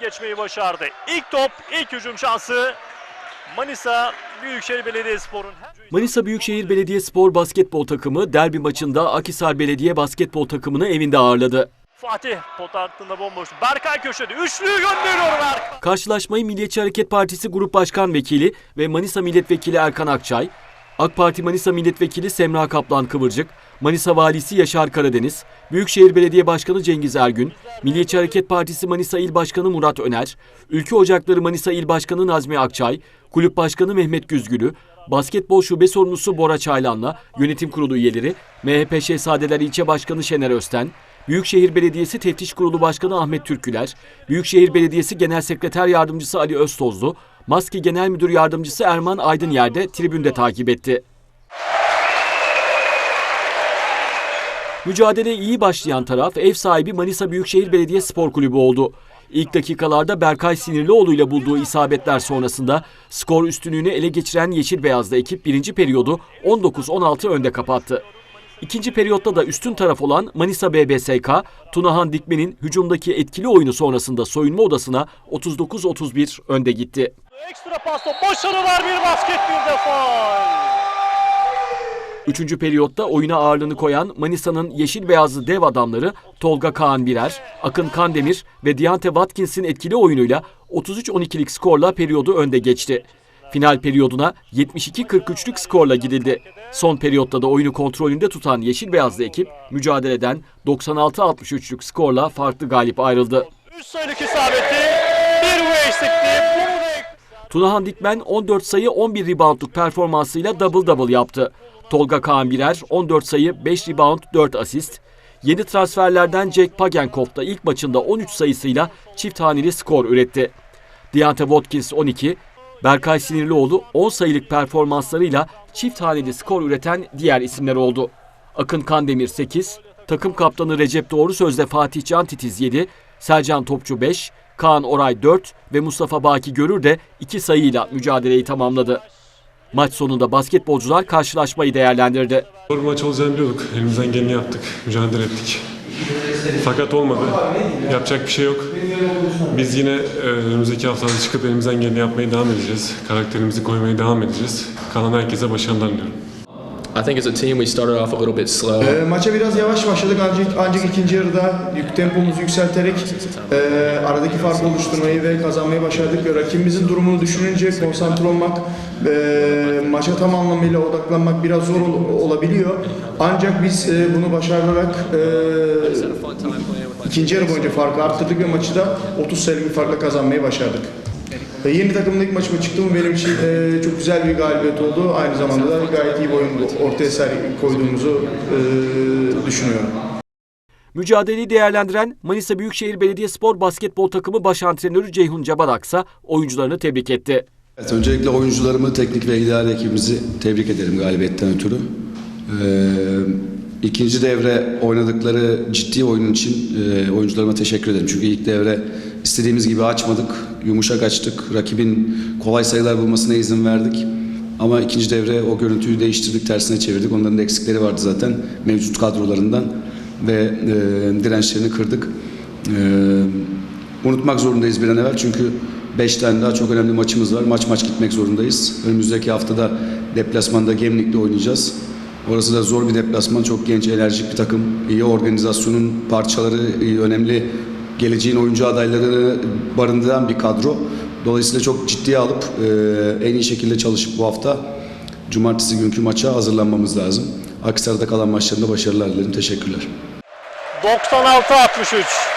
Geçmeyi başardı. İlk top, ilk hücum şansı. Manisa Büyükşehir Belediyespor'un Manisa Büyükşehir Belediyespor basketbol takımı derbi maçında Akhisar Belediye basketbol takımını evinde ağırladı. Fatih pot hattında bomboş. Berkay köşede. Üçlüyü gönderiyor Berkay. Karşılaşmayı Milliyetçi Hareket Partisi Grup Başkan Vekili ve Manisa Milletvekili Erkan Akçay, AK Parti Manisa Milletvekili Semra Kaplan Kıvırcık, Manisa Valisi Yaşar Karadeniz, Büyükşehir Belediye Başkanı Cengiz Ergün, Milliyetçi Hareket Partisi Manisa İl Başkanı Murat Öner, Ülke Ocakları Manisa İl Başkanı Nazmi Akçay, Kulüp Başkanı Mehmet Güzgülü, Basketbol Şube Sorumlusu Bora Çaylan'la yönetim kurulu üyeleri, MHP Şehzadeler İlçe Başkanı Şener Östen, Büyükşehir Belediyesi Teftiş Kurulu Başkanı Ahmet Türküler, Büyükşehir Belediyesi Genel Sekreter Yardımcısı Ali Öztozlu, Maske Genel Müdür Yardımcısı Erman Aydınyer'de tribünde takip etti. Mücadeleye iyi başlayan taraf ev sahibi Manisa Büyükşehir Belediye Spor Kulübü oldu. İlk dakikalarda Berkay Sinirlioğlu ile bulduğu isabetler sonrasında skor üstünlüğünü ele geçiren Yeşil Beyazlı ekip birinci periyodu 19-16 önde kapattı. İkinci periyotta da üstün taraf olan Manisa BBSK, Tunahan Dikmen'in hücumdaki etkili oyunu sonrasında soyunma odasına 39-31 önde gitti. Ekstra pasta başarı var bir basket bir de faul. Üçüncü periyotta oyuna ağırlığını koyan Manisa'nın yeşil beyazlı dev adamları Tolga Kaan Birer, Akın Kandemir ve Deante Watkins'in etkili oyunuyla 33-12'lik skorla periyodu önde geçti. Final periyoduna 72-43'lük skorla gidildi. Son periyotta da oyunu kontrolünde tutan yeşil beyazlı ekip mücadeleden 96-63'lük skorla farklı galip ayrıldı. Üç sayılık isabeti. Bir bu eksikliği. Tunahan Dikmen 14 sayı 11 reboundluk performansıyla double double yaptı. Tolga Kaan Birer 14 sayı 5 rebound 4 asist. Yeni transferlerden Jack Pagenkopf da ilk maçında 13 sayısıyla çift haneli skor üretti. Deante Watkins 12, Berkay Sinirlioğlu 10 sayılık performanslarıyla çift haneli skor üreten diğer isimler oldu. Akın Kandemir 8, takım kaptanı Recep Doğru Sözde Fatih Can Titiz 7, Selcan Topçu 5, Kaan Oray 4 ve Mustafa Baki Görür de 2 sayıyla mücadeleyi tamamladı. Maç sonunda basketbolcular karşılaşmayı değerlendirdi. Zor bir maç olacağını biliyorduk. Elimizden geleni yaptık. Mücadele ettik. Fakat olmadı. Yapacak bir şey yok. Biz yine e, önümüzdeki haftalarda çıkıp elimizden geleni yapmaya devam edeceğiz. Karakterimizi koymaya devam edeceğiz. Kalan herkese başarılar diliyorum. I think as a team we started off a little bit slow. E, maça biraz yavaş başladık ancak, ancak ikinci yarıda yük tempomuzu yükselterek e, aradaki farkı oluşturmayı ve kazanmayı başardık. Rakibimizin durumunu düşününce konsantre olmak, e, maça tam anlamıyla odaklanmak biraz zor ol- olabiliyor. Ancak biz e, bunu başararak e, ikinci yarı boyunca farkı arttırdık ve maçı da 30 sayılık bir farkla kazanmayı başardık. E, yeni takımda ilk maçıma çıktım benim için e, çok güzel bir galibiyet oldu. Aynı zamanda da gayet iyi bir oyun ortaya ser- koyduğumuzu e, düşünüyorum. Mücadeleyi değerlendiren Manisa Büyükşehir Belediyespor basketbol takımı baş antrenörü Ceyhun Cabadaksa oyuncularını tebrik etti. Evet, öncelikle oyuncularımı, teknik ve idare ekibimizi tebrik ederim galibiyetten ötürü. Ee, ikinci devre oynadıkları ciddi oyun için e, oyuncularıma teşekkür ederim. Çünkü ilk devre istediğimiz gibi açmadık, yumuşak açtık. Rakibin kolay sayılar bulmasına izin verdik. Ama ikinci devre o görüntüyü değiştirdik, tersine çevirdik. Onların da eksikleri vardı zaten mevcut kadrolarından ve e, dirençlerini kırdık. E, unutmak zorundayız bir an evvel çünkü 5 tane daha çok önemli maçımız var. Maç maç gitmek zorundayız. Önümüzdeki haftada deplasmanda Gemlik'te oynayacağız. Orası da zor bir deplasman. Çok genç, enerjik bir takım. İyi organizasyonun parçaları, iyi, önemli geleceğin oyuncu adaylarını barındıran bir kadro. Dolayısıyla çok ciddiye alıp e, en iyi şekilde çalışıp bu hafta cumartesi günkü maça hazırlanmamız lazım. Aksaray'da kalan maçlarında başarılar dilerim. Teşekkürler. 96-63.